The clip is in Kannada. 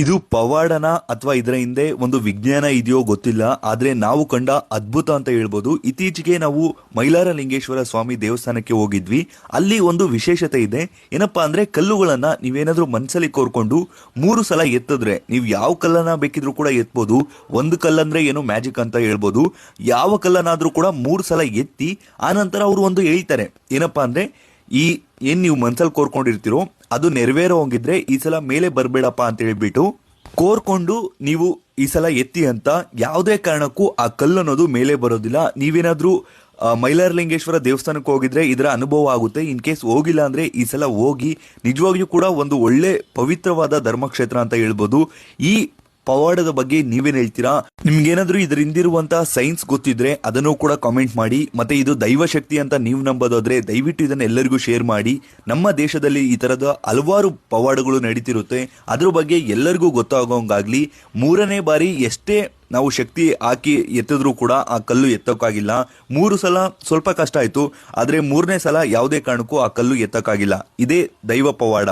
ಇದು ಪವಾಡನ ಅಥವಾ ಇದರ ಹಿಂದೆ ಒಂದು ವಿಜ್ಞಾನ ಇದೆಯೋ ಗೊತ್ತಿಲ್ಲ, ಆದ್ರೆ ನಾವು ಕಂಡ ಅದ್ಭುತ ಅಂತ ಹೇಳ್ಬೋದು. ಇತ್ತೀಚೆಗೆ ನಾವು ಮೈಲಾರ ಲಿಂಗೇಶ್ವರ ಸ್ವಾಮಿ ದೇವಸ್ಥಾನಕ್ಕೆ ಹೋಗಿದ್ವಿ. ಅಲ್ಲಿ ಒಂದು ವಿಶೇಷತೆ ಇದೆ. ಏನಪ್ಪಾ ಅಂದ್ರೆ ಕಲ್ಲುಗಳನ್ನ ನೀವೇನಾದ್ರೂ ಮನ್ಸಲ್ಲಿ ಕೋರ್ಕೊಂಡು ಮೂರು ಸಲ ಎತ್ತಿದ್ರೆ, ನೀವು ಯಾವ ಕಲ್ಲನ್ನ ಬೇಕಿದ್ರೂ ಕೂಡ ಎತ್ಬೋದು. ಒಂದು ಕಲ್ಲಂದ್ರೆ ಏನು ಮ್ಯಾಜಿಕ್ ಅಂತ ಹೇಳ್ಬೋದು. ಯಾವ ಕಲ್ಲನ್ನಾದ್ರೂ ಕೂಡ ಮೂರು ಸಲ ಎತ್ತಿ, ಆನಂತರ ಅವರು ಒಂದು ಹೇಳ್ತಾರೆ. ಏನಪ್ಪಾ ಅಂದ್ರೆ ಈ ಏನ್ ನೀವು ಮನ್ಸಲ್ಲಿ ಕೋರ್ಕೊಂಡಿರ್ತೀರೋ ಅದು ನೆರವೇರೋ ಹೋಗಿದ್ರೆ ಈ ಸಲ ಮೇಲೆ ಬರಬೇಡಪ್ಪ ಅಂತ ಹೇಳಿಬಿಟ್ಟು ಕೋರ್ಕೊಂಡು ನೀವು ಈ ಸಲ ಎತ್ತಿ ಅಂತ ಯಾವುದೇ ಕಾರಣಕ್ಕೂ ಆ ಕಲ್ಲು ಅನ್ನೋದು ಮೇಲೆ ಬರೋದಿಲ್ಲ. ನೀವೇನಾದರೂ ಮೈಲಾರಲಿಂಗೇಶ್ವರ ದೇವಸ್ಥಾನಕ್ಕೆ ಹೋಗಿದ್ರೆ ಇದರ ಅನುಭವ ಆಗುತ್ತೆ. ಇನ್ ಕೇಸ್ ಹೋಗಿಲ್ಲ ಅಂದ್ರೆ ಈ ಸಲ ಹೋಗಿ ನಿಜವಾಗಿಯೂ ಕೂಡ ಒಂದು ಒಳ್ಳೆ ಪವಿತ್ರವಾದ ಧರ್ಮಕ್ಷೇತ್ರ ಅಂತ ಹೇಳ್ಬೋದು. ಈ ಪವಾಡದ ಬಗ್ಗೆ ನೀವೇನ್ ಹೇಳ್ತೀರಾ? ನಿಮ್ಗೇನಾದ್ರೂ ಇದ್ರ ಹಿಂದಿರುವಂತಹ ಸೈನ್ಸ್ ಗೊತ್ತಿದ್ರೆ ಅದನ್ನು ಕೂಡ ಕಾಮೆಂಟ್ ಮಾಡಿ, ಮತ್ತೆ ಇದು ದೈವ ಶಕ್ತಿ ಅಂತ ನೀವು ನಂಬೋದಾದ್ರೆ ದಯವಿಟ್ಟು ಇದನ್ನ ಎಲ್ಲರಿಗೂ ಶೇರ್ ಮಾಡಿ. ನಮ್ಮ ದೇಶದಲ್ಲಿ ಈ ತರದ ಹಲವಾರು ಪವಾಡಗಳು ನಡೀತಿರುತ್ತೆ. ಅದ್ರ ಬಗ್ಗೆ ಎಲ್ಲರಿಗೂ ಗೊತ್ತಾಗೋಂಗಾಗ್ಲಿ, ಮೂರನೇ ಬಾರಿ ಎಷ್ಟೇ ನಾವು ಶಕ್ತಿ ಹಾಕಿ ಎತ್ತಿದ್ರೂ ಕೂಡ ಆ ಕಲ್ಲು ಎತ್ತಕ್ಕಾಗಿಲ್ಲ ಮೂರು ಸಲ ಸ್ವಲ್ಪ ಕಷ್ಟ ಆಯ್ತು, ಆದ್ರೆ ಮೂರನೇ ಸಲ ಯಾವುದೇ ಕಾರಣಕ್ಕೂ ಆ ಕಲ್ಲು ಎತ್ತಕ್ಕಾಗಿಲ್ಲ ಇದೇ ದೈವ ಪವಾಡ.